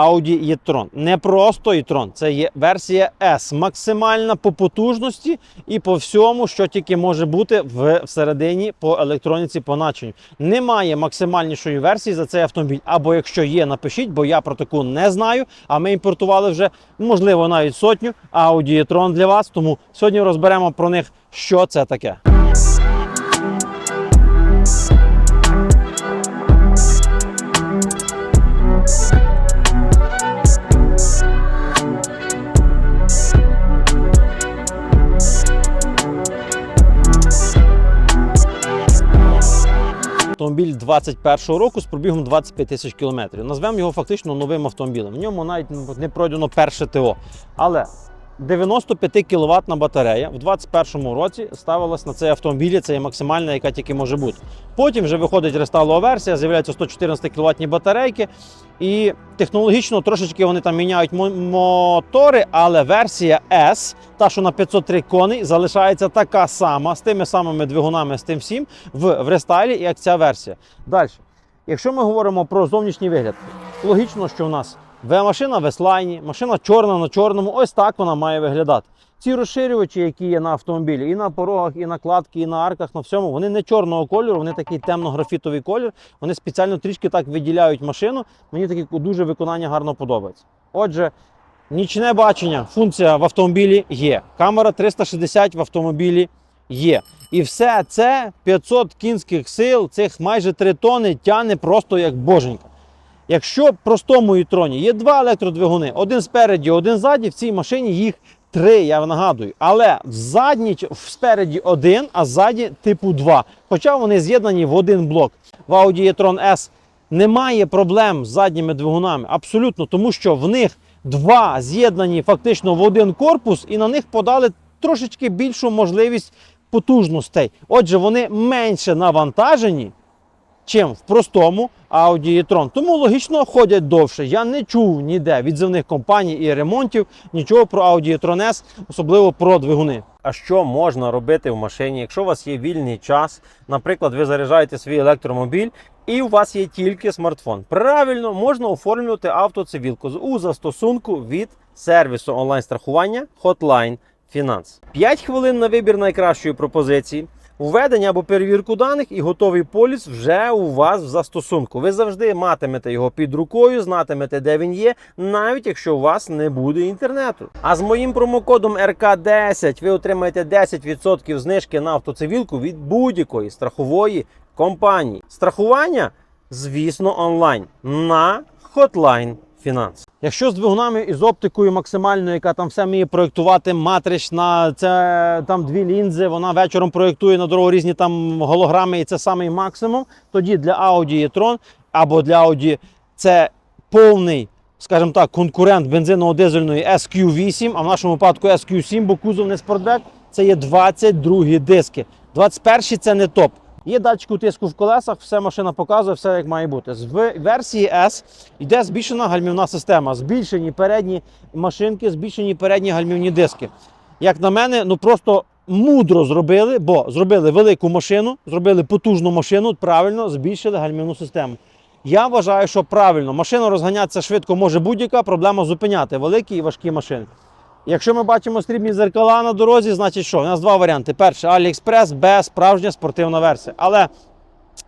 Audi e-tron. Не просто e-tron, це є версія S, максимальна по потужності і по всьому, що тільки може бути в всередині по електроніці, по начиню. Немає максимальнішої версії за цей автомобіль. Або якщо є, напишіть, бо я про таку не знаю. А ми імпортували вже, можливо, навіть сотню Audi e-tron для вас. Тому сьогодні розберемо про них, що це таке. Автомобіль 21-го року з пробігом 25 тисяч кілометрів. Назвемо його фактично новим автомобілем. В ньому навіть не пройдено перше ТО. Але 95 кВт батарея в 21-му році ставилась на цей автомобіль. Це є максимальна, яка тільки може бути. Потім вже виходить рестайлова версія, з'являються 114 кВт батарейки. І технологічно трошечки вони там міняють мо- мотори, але версія S, та що на 503 коней, залишається така сама з тими самими двигунами, з тим всім в, в рестайлі, як ця версія. Далі, якщо ми говоримо про зовнішній вигляд, логічно, що в нас В-машина в S-лайні, машина чорна на чорному, ось так вона має виглядати. Ці розширювачі, які є на автомобілі, і на порогах, і на кладки, і на арках, на всьому, вони не чорного кольору, вони такий темно-графітовий колір. Вони спеціально трішки так виділяють машину. Мені таке дуже виконання гарно подобається. Отже, нічне бачення, функція в автомобілі є. Камера 360 в автомобілі є. І все це 500 кінських сил, цих майже 3 тони тягне просто як боженька. Якщо в простому і-троні є два електродвигуни, один спереді, один ззаді, в цій машині їх три, я нагадую. Але в задній спереді один, а ззаді типу два. Хоча вони з'єднані в один блок. В Audi e-tron S немає проблем з задніми двигунами. Абсолютно, тому що в них два з'єднані фактично в один корпус, і на них подали трошечки більшу можливість потужностей. Отже, вони менше навантажені, чим в простому Audi e-tron. Тому логічно ходять довше. Я не чув ніде відзивних компаній і ремонтів нічого про Audi e-tron S, особливо про двигуни. А що можна робити в машині, якщо у вас є вільний час? Наприклад, ви заряджаєте свій електромобіль. І у вас є тільки смартфон. Правильно, можна оформлювати автоцивілку у застосунку від сервісу онлайн-страхування Hotline Finance. 5 хвилин на вибір найкращої пропозиції. Введення або перевірку даних і готовий поліс вже у вас в застосунку. Ви завжди матимете його під рукою, знатимете, де він є, навіть якщо у вас не буде інтернету. А з моїм промокодом РК10 ви отримаєте 10% знижки на автоцивілку від будь-якої страхової компанії. Страхування, звісно, онлайн на Hotline Finance. Якщо з двигунами і з оптикою максимальною, яка там все вміє проєктувати матрична, це там дві лінзи, вона вечором проєктує на дорогу різні там голограми, і це самий максимум. Тоді для Audi e-tron або для Audi це повний, скажімо так, конкурент бензиново-дизельної SQ8, а в нашому випадку SQ7, бо кузов не спортбек, це є 22 диски. 21 це не топ. Є датчик утиску в колесах, все машина показує, все як має бути. В- версії S йде збільшена гальмівна система, збільшені передні машинки, збільшені передні гальмівні диски. Як на мене, ну просто мудро зробили, бо зробили велику машину, зробили потужну машину, правильно збільшили гальмівну систему. Я вважаю, що правильно. Машина розганятися швидко може будь-яка, проблема зупиняти великі і важкі машини. Якщо ми бачимо срібні зеркала на дорозі, значить що? У нас два варіанти. Перший AliExpress, Б, справжня спортивна версія. Але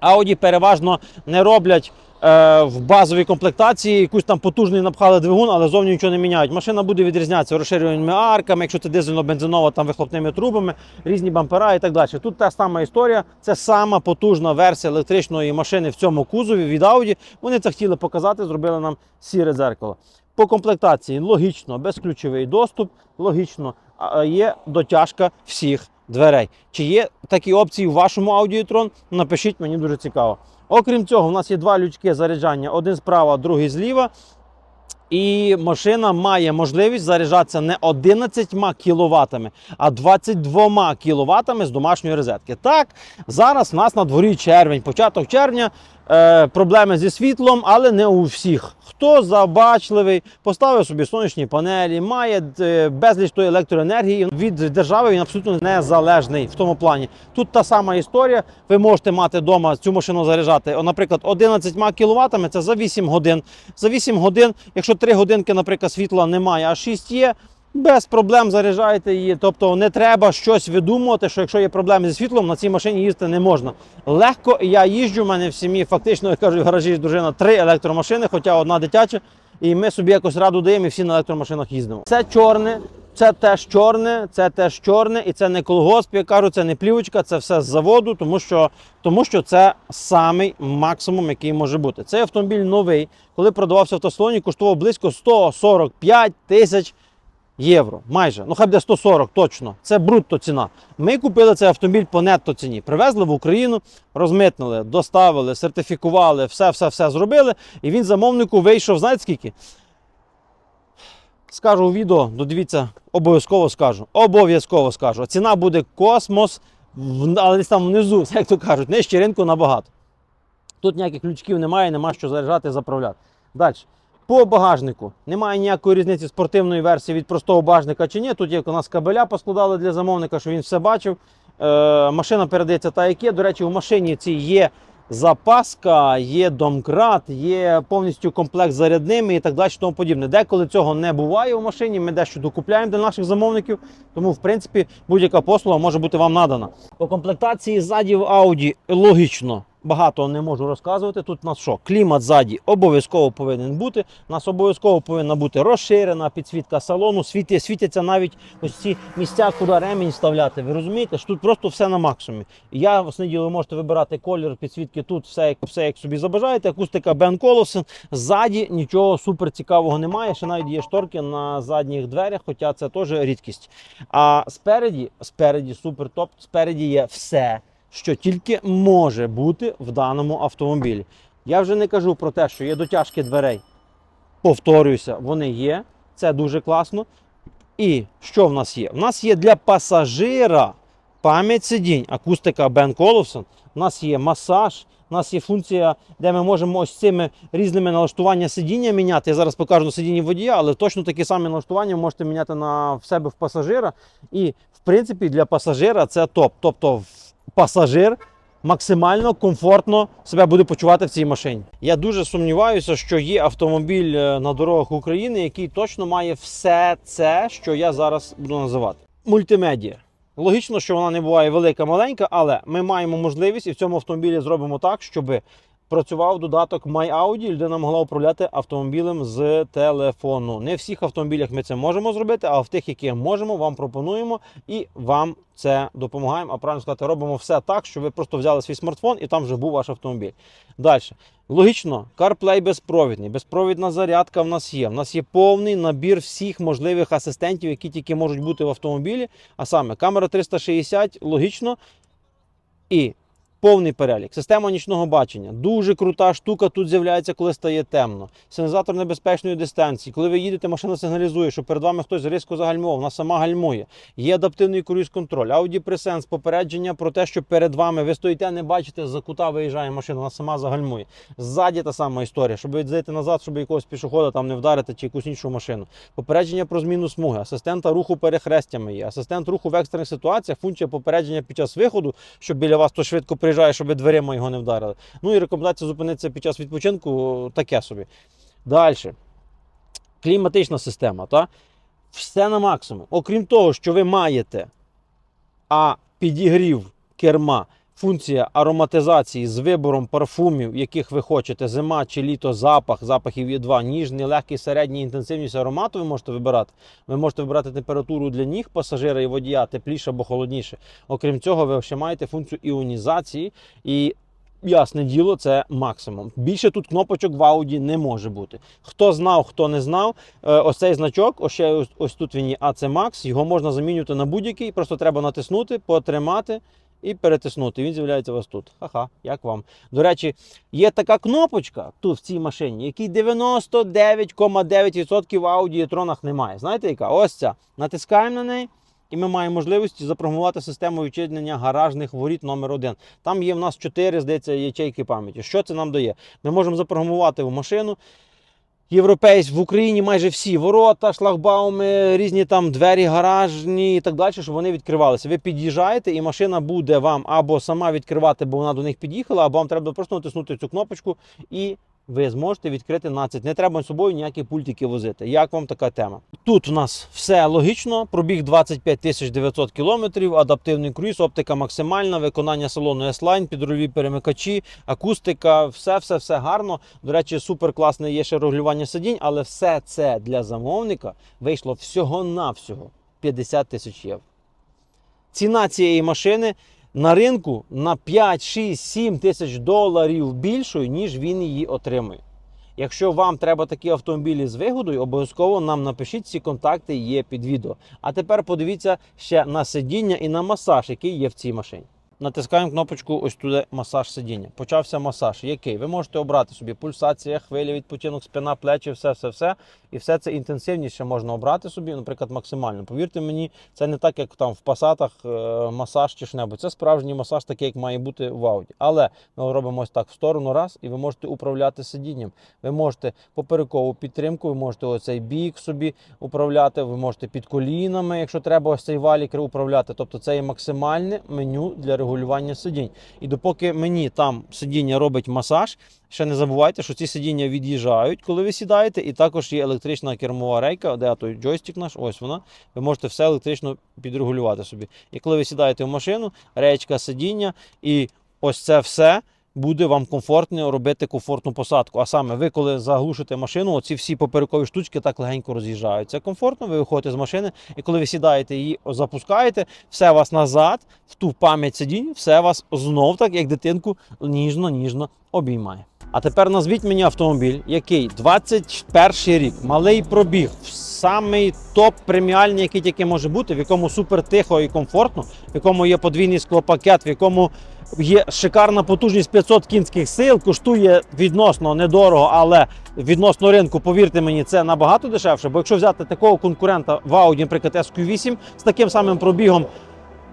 Audi переважно не роблять е, в базовій комплектації якусь там потужний напхали двигун, але зовні нічого не міняють. Машина буде відрізнятися розширюваними арками, якщо це дизельно-бензинова, там вихлопними трубами, різні бампера і так далі. Тут та сама історія. Це сама потужна версія електричної машини в цьому кузові від Audi. Вони це хотіли показати, зробили нам сіре дзеркало. По комплектації логічно, безключовий доступ, логічно, є дотяжка всіх дверей. Чи є такі опції в вашому аудіотрон? Напишіть, мені дуже цікаво. Окрім цього, у нас є два лючки заряджання: один справа, другий зліва. І машина має можливість заряджатися не 11 кВт, а 22 кВт з домашньої розетки. Так, зараз в нас на дворі червень, початок червня, е, проблеми зі світлом, але не у всіх. Хто забачливий, поставив собі сонячні панелі, має е, безліч тої електроенергії від держави, він абсолютно незалежний в тому плані. Тут та сама історія. Ви можете мати вдома цю машину заряджати, наприклад, 11 кВт, це за 8 годин. За 8 годин, якщо 3 годинки, наприклад, світла немає, а 6 є. Без проблем заряджаєте її. Тобто не треба щось видумувати, що якщо є проблеми зі світлом, на цій машині їздити не можна. Легко я їжджу, в мене в сім'ї фактично, я кажу, в гаражі дружина три електромашини, хоча одна дитяча. І ми собі якось раду даємо і всі на електромашинах їздимо. Це чорне, це теж чорне, це теж чорне, і це не колгосп, я кажу, це не плівочка, це все з заводу, тому що, тому що це самий максимум, який може бути. Цей автомобіль новий, коли продавався в автосалоні, коштував близько 145 тисяч євро. Майже. Ну хай буде 140 точно. Це брутто ціна. Ми купили цей автомобіль по нетто ціні. Привезли в Україну, розмитнили, доставили, сертифікували, все, все, все зробили. І він замовнику вийшов, знаєте скільки? Скажу у відео, додивіться, обов'язково скажу. Обов'язково скажу. Ціна буде космос, але десь там внизу, як то кажуть, нижче ринку набагато. Тут ніяких ключків немає, нема що заряджати, заправляти. Далі. По багажнику немає ніякої різниці спортивної версії від простого багажника чи ні. Тут є у нас кабеля поскладали для замовника, щоб він все бачив. Е, машина передається та як є. До речі, у машині цій є запаска, є домкрат, є повністю комплект зарядними і так далі. Тому подібне. Деколи цього не буває у машині. Ми дещо докупляємо для наших замовників. Тому, в принципі, будь-яка послуга може бути вам надана. По комплектації ззаді в Audi логічно. Багато не можу розказувати. Тут у нас що? Клімат ззаді обов'язково повинен бути. У нас обов'язково повинна бути розширена підсвітка салону. Світі, світяться навіть ось ці місця, куди ремінь вставляти. Ви розумієте, тут просто все на максимумі. Я в ви можете вибирати колір підсвітки. Тут все як все як собі забажаєте. Акустика Бен Колосон. Ззаді нічого супер цікавого немає. Ще навіть є шторки на задніх дверях, хоча це теж рідкість. А спереді, спереді супер топ, спереді є все що тільки може бути в даному автомобілі. Я вже не кажу про те, що є дотяжки дверей. Повторююся, вони є. Це дуже класно. І що в нас є? У нас є для пасажира пам'ять сидінь, акустика Бен Коловсон. У нас є масаж, у нас є функція, де ми можемо ось цими різними налаштування сидіння міняти. Я зараз покажу на сидінні водія, але точно такі самі налаштування можете міняти на себе в пасажира. І в принципі для пасажира це топ. Тобто пасажир максимально комфортно себе буде почувати в цій машині. Я дуже сумніваюся, що є автомобіль е, на дорогах України, який точно має все це, що я зараз буду називати. Мультимедіа. Логічно, що вона не буває велика, маленька, але ми маємо можливість і в цьому автомобілі зробимо так, щоб працював додаток MyAudio, і людина могла управляти автомобілем з телефону. Не в всіх автомобілях ми це можемо зробити, а в тих, які можемо, вам пропонуємо і вам це допомагаємо. А правильно сказати, робимо все так, що ви просто взяли свій смартфон і там вже був ваш автомобіль. Далі. Логічно, CarPlay безпровідний, безпровідна зарядка в нас є. В нас є повний набір всіх можливих асистентів, які тільки можуть бути в автомобілі. А саме камера 360, логічно. І повний перелік. Система нічного бачення. Дуже крута штука тут з'являється, коли стає темно. Сигналізатор небезпечної дистанції. Коли ви їдете, машина сигналізує, що перед вами хтось різко загальмував, вона сама гальмує. Є адаптивний круїз контроль, Audi Presence, попередження про те, що перед вами ви стоїте, не бачите, за кута виїжджає машина, вона сама загальмує. Ззаді та сама історія, щоб відзайти назад, щоб якогось пішохода там не вдарити чи якусь іншу машину. Попередження про зміну смуги, асистента руху перехрестями є, асистент руху в екстрених ситуаціях, функція попередження під час виходу, щоб біля вас то швидко приїжджає, щоб дверима його не вдарили. Ну і рекомендація зупинитися під час відпочинку таке собі. Далі. Кліматична система. Та? Все на максимум. Окрім того, що ви маєте а підігрів керма, функція ароматизації з вибором парфумів, яких ви хочете, зима чи літо, запах, запахів є два, ніжний, легкий, середній, інтенсивність аромату ви можете вибирати. Ви можете вибирати температуру для ніг пасажира і водія, тепліше або холодніше. Окрім цього, ви ще маєте функцію іонізації і. Ясне діло, це максимум. Більше тут кнопочок в Audi не може бути. Хто знав, хто не знав, е, ось цей значок, ось, ось тут він є AC Max, його можна замінювати на будь-який, просто треба натиснути, потримати і перетиснути. Він з'являється у вас тут. Ха-ха, як вам. До речі, є така кнопочка тут в цій машині, якій 99,9% в Audi і тронах немає. Знаєте яка? Ось ця. Натискаємо на неї. І ми маємо можливість запрограмувати систему відчинення гаражних воріт номер 1 Там є в нас 4, здається, ячейки пам'яті. Що це нам дає? Ми можемо запрограмувати в машину. Європейсь в Україні майже всі ворота, шлагбауми, різні там двері гаражні і так далі, щоб вони відкривалися. Ви під'їжджаєте, і машина буде вам або сама відкривати, бо вона до них під'їхала, або вам треба просто натиснути цю кнопочку і ви зможете відкрити нацить. Не треба з собою ніякі пультики возити. Як вам така тема? Тут в нас все логічно. Пробіг 25 900 кілометрів, адаптивний круїз, оптика максимальна, виконання салону S-Line, підрульові перемикачі, акустика, все, все, все гарно. До речі, супер класне є ще регулювання сидінь, але все це для замовника вийшло всього-навсього 50 тисяч євро. Ціна цієї машини на ринку на 5, 6, 7 тисяч доларів більшою, ніж він її отримує. Якщо вам треба такі автомобілі з вигодою, обов'язково нам напишіть ці контакти є під відео. А тепер подивіться ще на сидіння і на масаж, який є в цій машині. Натискаємо кнопочку ось туди масаж сидіння. Почався масаж. Який? Ви можете обрати собі пульсація, хвиля, відпочинок, спина, плечі, все, все, все. І все це інтенсивніше можна обрати собі, наприклад, максимально. Повірте мені, це не так, як там в пасатах е, масаж чи що-небудь. Це справжній масаж, такий, як має бути в ауді. Але ми робимо ось так в сторону раз, і ви можете управляти сидінням. Ви можете поперекову підтримку, ви можете оцей бік собі управляти, ви можете під колінами, якщо треба, ось цей валік управляти. Тобто це є максимальне меню для регулювання сидінь. І допоки мені там сидіння робить масаж, ще не забувайте, що ці сидіння від'їжджають, коли ви сідаєте, і також є електрична кермова рейка, де той джойстик наш, ось вона. Ви можете все електрично підрегулювати собі. І коли ви сідаєте в машину, речка сидіння, і ось це все. Буде вам комфортно робити комфортну посадку. А саме ви, коли заглушите машину, оці всі поперекові штучки так легенько роз'їжджаються. Комфортно, ви виходите з машини, і коли ви сідаєте її запускаєте, все вас назад, в ту пам'ять сидінь, все вас знов так, як дитинку, ніжно-ніжно обіймає. А тепер назвіть мені автомобіль, який 21 рік, малий пробіг, самий топ преміальний, який тільки може бути, в якому супер тихо і комфортно, в якому є подвійний склопакет, в якому є шикарна потужність 500 кінських сил, коштує відносно недорого, але відносно ринку, повірте мені, це набагато дешевше. Бо якщо взяти такого конкурента в Audi, наприклад, SQ8 з таким самим пробігом,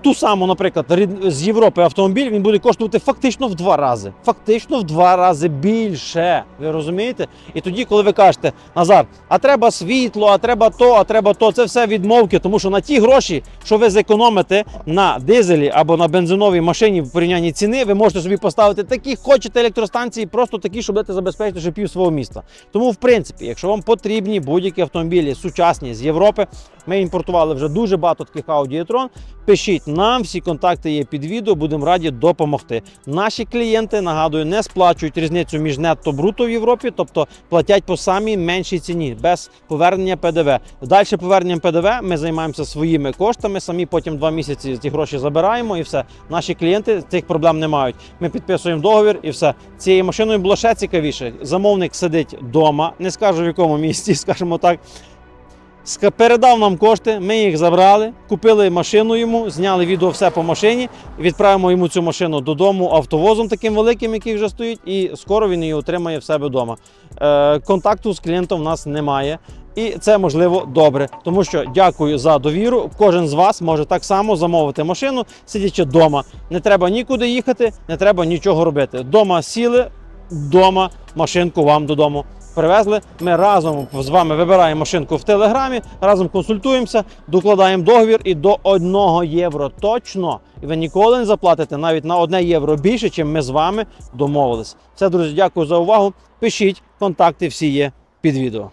ту саму, наприклад, з Європи автомобіль, він буде коштувати фактично в два рази. Фактично в два рази більше. Ви розумієте? І тоді, коли ви кажете, Назар, а треба світло, а треба то, а треба то, це все відмовки, тому що на ті гроші, що ви зекономите на дизелі або на бензиновій машині в порівнянні ціни, ви можете собі поставити такі, хочете електростанції, просто такі, щоб будете забезпечити ще пів свого міста. Тому, в принципі, якщо вам потрібні будь-які автомобілі сучасні з Європи, ми імпортували вже дуже багато таких Audi e-tron, Пишіть нам, всі контакти є під відео, будемо раді допомогти. Наші клієнти, нагадую, не сплачують різницю між нетто бруто в Європі, тобто платять по самій меншій ціні, без повернення ПДВ. Далі поверненням ПДВ ми займаємося своїми коштами, самі потім два місяці ці гроші забираємо і все. Наші клієнти цих проблем не мають. Ми підписуємо договір і все. Цією машиною було ще цікавіше. Замовник сидить вдома, не скажу в якому місці, скажімо так. Передав нам кошти, ми їх забрали, купили машину йому, зняли відео все по машині, відправимо йому цю машину додому автовозом таким великим, який вже стоїть, і скоро він її отримає в себе вдома. Е, контакту з клієнтом в нас немає. І це можливо добре, тому що дякую за довіру. Кожен з вас може так само замовити машину, сидячи вдома. Не треба нікуди їхати, не треба нічого робити. Дома сіли, вдома машинку вам додому привезли. Ми разом з вами вибираємо машинку в телеграмі, разом консультуємося, докладаємо договір і до 1 євро точно. І ви ніколи не заплатите навіть на 1 євро більше, чим ми з вами домовились. Все, друзі, дякую за увагу. Пишіть, контакти всі є під відео.